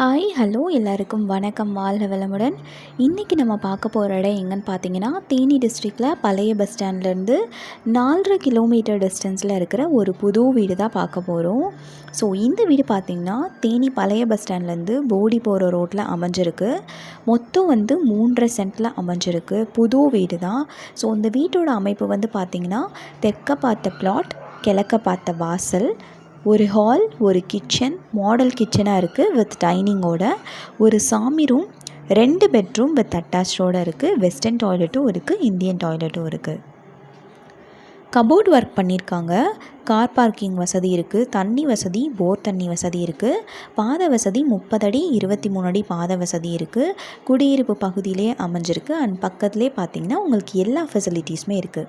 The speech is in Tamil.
ஹாய் ஹலோ எல்லாருக்கும் வணக்கம். வாழ்க வளமுடன். இன்றைக்கி நம்ம பார்க்க போகிற இடம் எங்கன்னு பார்த்தீங்கன்னா தேனி டிஸ்ட்ரிக்டில் பழைய பஸ் ஸ்டாண்ட்லேருந்து நாலரை கிலோமீட்டர் டிஸ்டன்ஸில் இருக்கிற ஒரு புது வீடு தான் பார்க்க போகிறோம் ஸோ இந்த வீடு பார்த்திங்கன்னா தேனி பழைய பஸ் ஸ்டாண்ட்லேருந்து போடி போகிற ரோட்டில் அமைஞ்சிருக்கு. மொத்தம் வந்து மூன்றரை சென்ட்டில் அமைஞ்சிருக்கு. புது வீடு தான் ஸோ இந்த வீட்டோட அமைப்பு வந்து பார்த்திங்கன்னா தெற்க பார்த்த பிளாட் கிழக்க பார்த்த வாசல் ஒரு ஹால் ஒரு கிச்சன் மாடல் கிச்சனாக இருக்குது வித் டைனிங்கோட ஒரு சாமி ரூம் ரெண்டு பெட்ரூம் வித் அட்டாச்சோடு இருக்குது வெஸ்டர்ன் டாய்லெட்டும் இருக்குது இந்தியன் டாய்லெட்டும் இருக்குது கபோர்ட் ஒர்க் பண்ணியிருக்காங்க கார் பார்க்கிங் வசதி இருக்குது தண்ணி வசதி போர் தண்ணி வசதி இருக்குது பாத வசதி முப்பது அடி இருபத்தி மூணு அடி பாத வசதி இருக்குது குடியிருப்பு பகுதியிலே அமைஞ்சிருக்கு. அண்ட் பக்கத்துலேயே பார்த்திங்கன்னா உங்களுக்கு எல்லா ஃபெசிலிட்டிஸுமே இருக்குது